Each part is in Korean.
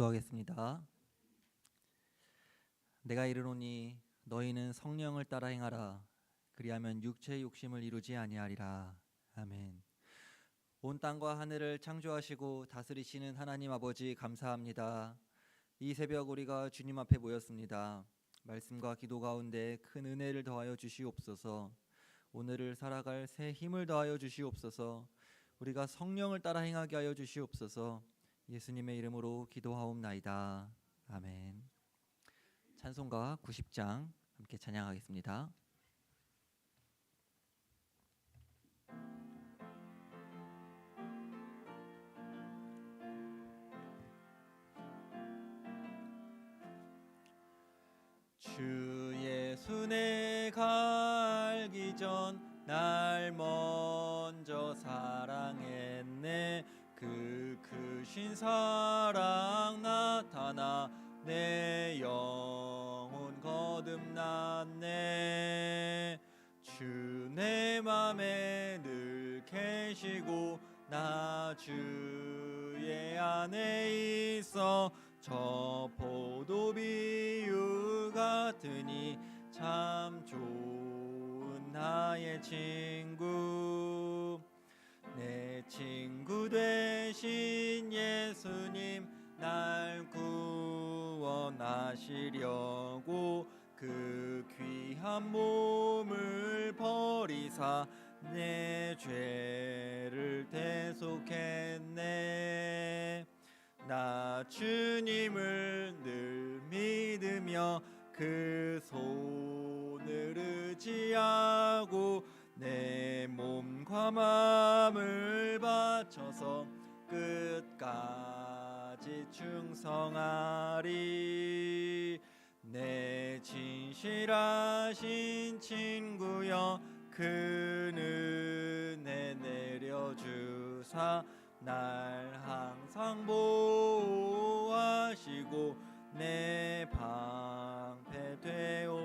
기도하겠습니다. 내가 이르노니 너희는 성령을 따라 행하라 그리하면 육체의 욕심을 이루지 아니하리라. 아멘. 온 땅과 하늘을 창조하시고 다스리시는 하나님 아버지 감사합니다. 이 새벽 우리가 주님 앞에 모였습니다. 말씀과 기도 가운데 큰 은혜를 더하여 주시옵소서. 오늘을 살아갈 새 힘을 더하여 주시옵소서. 우리가 성령을 따라 행하게 하여 주시옵소서. 예수님의 이름으로 기도하옵나이다. 아멘. 찬송가 90장 함께 찬양하겠습니다. 주 예수 내가 알기 전날먼 크신 사랑 나타나 내 영혼 거듭났네. 주 내 맘에 늘 계시고 나 주의 안에 있어 저 포도 비유 같으니 참 좋은 나의 친구 내 친구 되신 예수님 날 구원하시려고 그 귀한 몸을 버리사 내 죄를 대속했네. 나 주님을 늘 믿으며 그 손을 의지하고 내몸 과 마음을 바쳐서 끝까지 충성하리. 내 진실하신 친구여 그 은혜 내려주사 날 항상 보호하시고 내 방패 되옵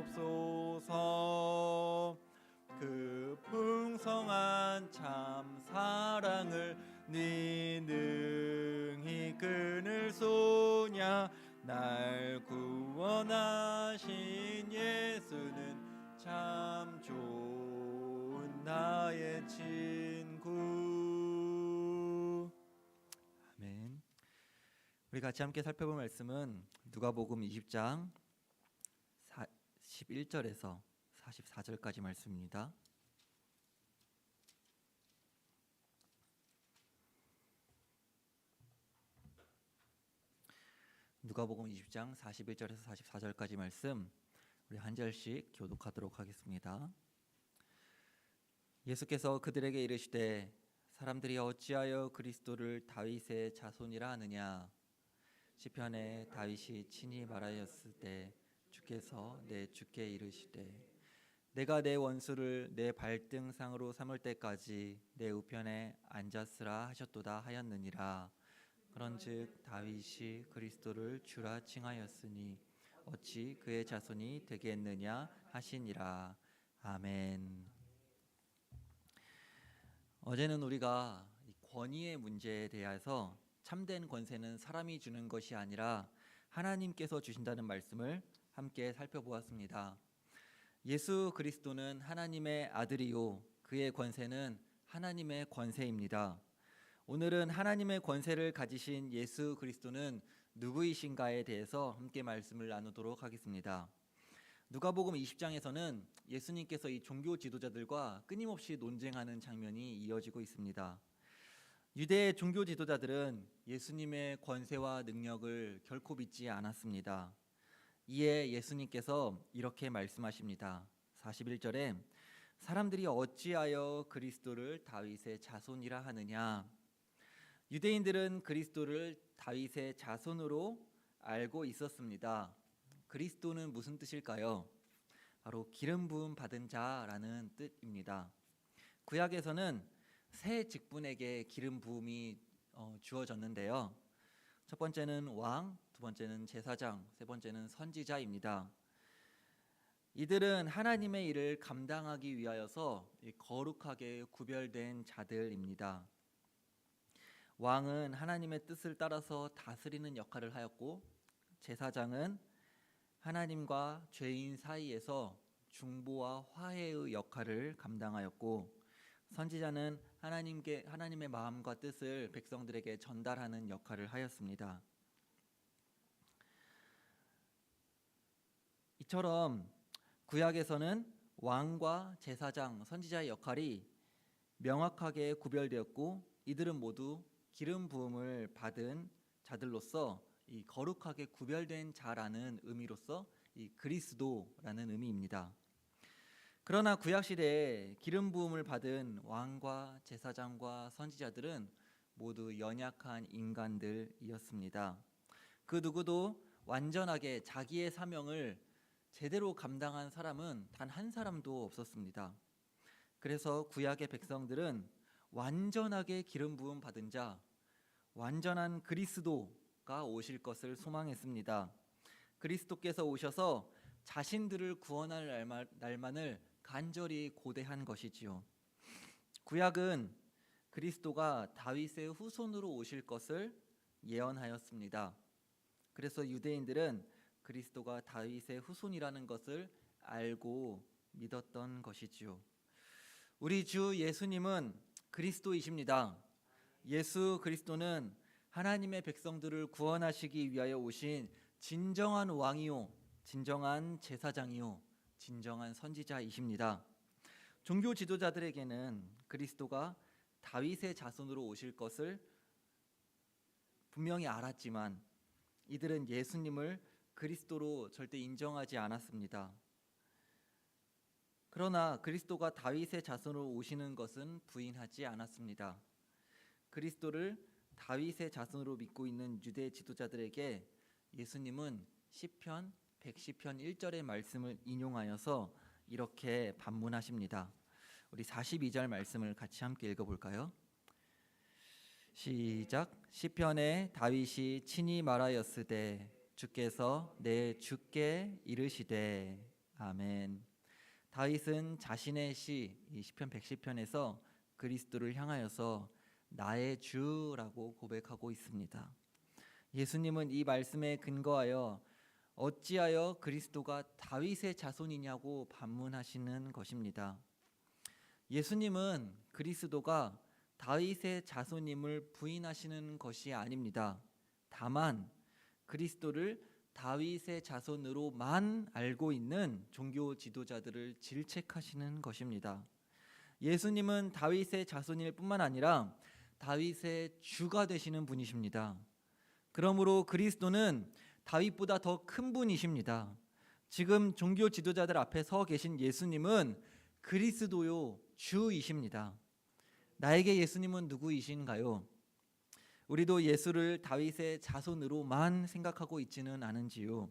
사랑을 네 능히 끊을 소냐? 날 구원하신 예수는 참 좋은 나의 친구. 아멘. 우리 같이 함께 살펴볼 말씀은 누가복음 20장 11절에서 44절까지 말씀입니다. 누가복음 20장 41절에서 44절까지 말씀 우리 한 절씩 교독하도록 하겠습니다. 예수께서 그들에게 이르시되 사람들이 어찌하여 그리스도를 다윗의 자손이라 하느냐 시편에 다윗이 친히 말하였을 때 주께서 내 주께 이르시되 내가 내 원수를 내 발등상으로 삼을 때까지 내 우편에 앉았으라 하셨도다 하였느니라 그런즉 다윗이 그리스도를 주라 칭하였으니 어찌 그의 자손이 되겠느냐 하시니라 아멘. 어제는 우리가 권위의 문제에 대해서 참된 권세는 사람이 주는 것이 아니라 하나님께서 주신다는 말씀을 함께 살펴보았습니다. 예수 그리스도는 하나님의 아들이요 그의 권세는 하나님의 권세입니다. 오늘은 하나님의 권세를 가지신 예수 그리스도는 누구이신가에 대해서 함께 말씀을 나누도록 하겠습니다. 누가복음 20장에서는 예수님께서 이 종교 지도자들과 끊임없이 논쟁하는 장면이 이어지고 있습니다. 유대 종교 지도자들은 예수님의 권세와 능력을 결코 믿지 않았습니다. 이에 예수님께서 이렇게 말씀하십니다. 41절에 사람들이 어찌하여 그리스도를 다윗의 자손이라 하느냐 유대인들은 그리스도를 다윗의 자손으로 알고 있었습니다. 그리스도는 무슨 뜻일까요? 바로 기름 부음 받은 자라는 뜻입니다. 구약에서는 새 직분에게 기름 부음이 어, 주어졌는데요. 첫 번째는 왕, 두 번째는 제사장, 세 번째는 선지자입니다. 이들은 하나님의 일을 감당하기 위하여서 거룩하게 구별된 자들입니다. 왕은 하나님의 뜻을 따라서 다스리는 역할을 하였고 제사장은 하나님과 죄인 사이에서 중보와 화해의 역할을 감당하였고 선지자는 하나님께 하나님의 마음과 뜻을 백성들에게 전달하는 역할을 하였습니다. 이처럼 구약에서는 왕과 제사장, 선지자의 역할이 명확하게 구별되었고 이들은 모두 기름 부음을 받은 자들로서 이 거룩하게 구별된 자라는 의미로서 이 그리스도라는 의미입니다. 그러나 구약 시대에 기름 부음을 받은 왕과 제사장과 선지자들은 모두 연약한 인간들이었습니다. 그 누구도 완전하게 자기의 사명을 제대로 감당한 사람은 단 한 사람도 없었습니다. 그래서 구약의 백성들은 완전하게 기름 부음 받은 자, 완전한 그리스도가 오실 것을 소망했습니다. 그리스도께서 오셔서 자신들을 구원할 날만을 간절히 고대한 것이지요. 구약은 그리스도가 다윗의 후손으로 오실 것을 예언하였습니다. 그래서 유대인들은 그리스도가 다윗의 후손이라는 것을 알고 믿었던 것이지요. 우리 주 예수님은 그리스도이십니다. 예수 그리스도는 하나님의 백성들을 구원하시기 위하여 오신 진정한 왕이요, 진정한 제사장이요, 진정한 선지자이십니다. 종교 지도자들에게는 그리스도가 다윗의 자손으로 오실 것을 분명히 알았지만 이들은 예수님을 그리스도로 절대 인정하지 않았습니다. 그러나 그리스도가 다윗의 자손으로 오시는 것은 부인하지 않았습니다. 그리스도를 다윗의 자손으로 믿고 있는 유대 지도자들에게 예수님은 시편 110편 1절의 말씀을 인용하여서 이렇게 반문하십니다. 우리 42절 말씀을 같이 함께 읽어 볼까요? 시작 시편에 다윗이 친히 말하였으되 주께서 내 주께 이르시되 아멘. 다윗은 자신의 시, 이 시편 110편에서 그리스도를 향하여서 나의 주라고 고백하고 있습니다. 예수님은 이 말씀에 근거하여 어찌하여 그리스도가 다윗의 자손이냐고 반문하시는 것입니다. 예수님은 그리스도가 다윗의 자손임을 부인하시는 것이 아닙니다. 다만 그리스도를 다윗의 자손으로만 알고 있는 종교 지도자들을 질책하시는 것입니다. 예수님은 다윗의 자손일 뿐만 아니라 다윗의 주가 되시는 분이십니다. 그러므로 그리스도는 다윗보다 더 큰 분이십니다. 지금 종교 지도자들 앞에 서 계신 예수님은 그리스도요 주이십니다. 나에게 예수님은 누구이신가요? 우리도 예수를 다윗의 자손으로만 생각하고 있지는 않은지요.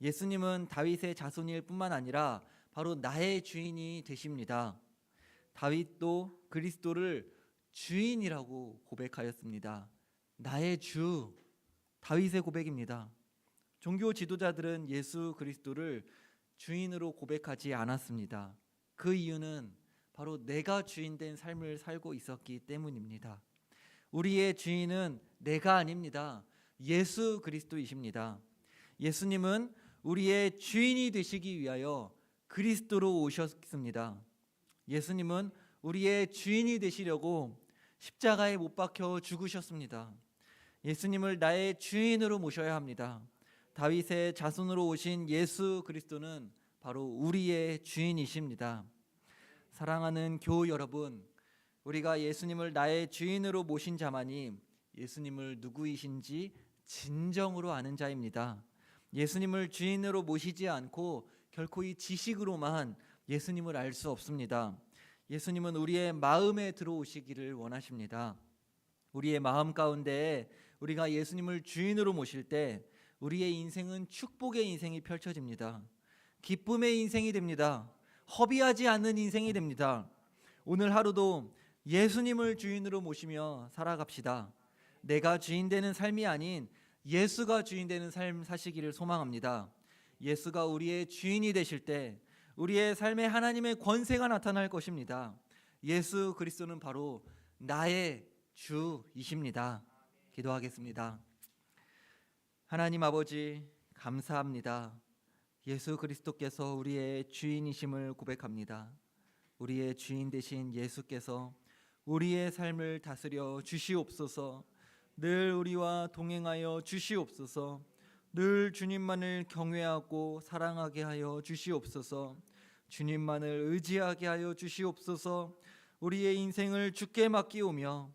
예수님은 다윗의 자손일 뿐만 아니라 바로 나의 주인이 되십니다. 다윗도 그리스도를 주인이라고 고백하였습니다. 나의 주 다윗의 고백입니다. 종교 지도자들은 예수 그리스도를 주인으로 고백하지 않았습니다. 그 이유는 바로 내가 주인된 삶을 살고 있었기 때문입니다. 우리의 주인은 내가 아닙니다. 예수 그리스도이십니다. 예수님은 우리의 주인이 되시기 위하여 그리스도로 오셨습니다. 예수님은 우리의 주인이 되시려고 십자가에 못 박혀 죽으셨습니다. 예수님을 나의 주인으로 모셔야 합니다. 다윗의 자손으로 오신 예수 그리스도는 바로 우리의 주인이십니다. 사랑하는 교우 여러분, 우리가 예수님을 나의 주인으로 모신 자만이 예수님을 누구이신지 진정으로 아는 자입니다. 예수님을 주인으로 모시지 않고 결코 이 지식으로만 예수님을 알 수 없습니다. 예수님은 우리의 마음에 들어오시기를 원하십니다. 우리의 마음 가운데 우리가 예수님을 주인으로 모실 때 우리의 인생은 축복의 인생이 펼쳐집니다. 기쁨의 인생이 됩니다. 허비하지 않는 인생이 됩니다. 오늘 하루도 예수님을 주인으로 모시며 살아갑시다. 내가 주인 되는 삶이 아닌 예수가 주인 되는 삶 사시기를 소망합니다. 예수가 우리의 주인이 되실 때 우리의 삶에 하나님의 권세가 나타날 것입니다. 예수 그리스도는 바로 나의 주이십니다. 기도하겠습니다. 하나님 아버지 감사합니다. 예수 그리스도께서 우리의 주인이심을 고백합니다. 우리의 주인 되신 예수께서 우리의 삶을 다스려 주시옵소서. 늘 우리와 동행하여 주시옵소서. 늘 주님만을 경외하고 사랑하게 하여 주시옵소서. 주님만을 의지하게 하여 주시옵소서. 우리의 인생을 주께 맡기오며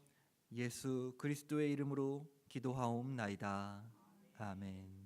예수 그리스도의 이름으로 기도하옵나이다. 아멘.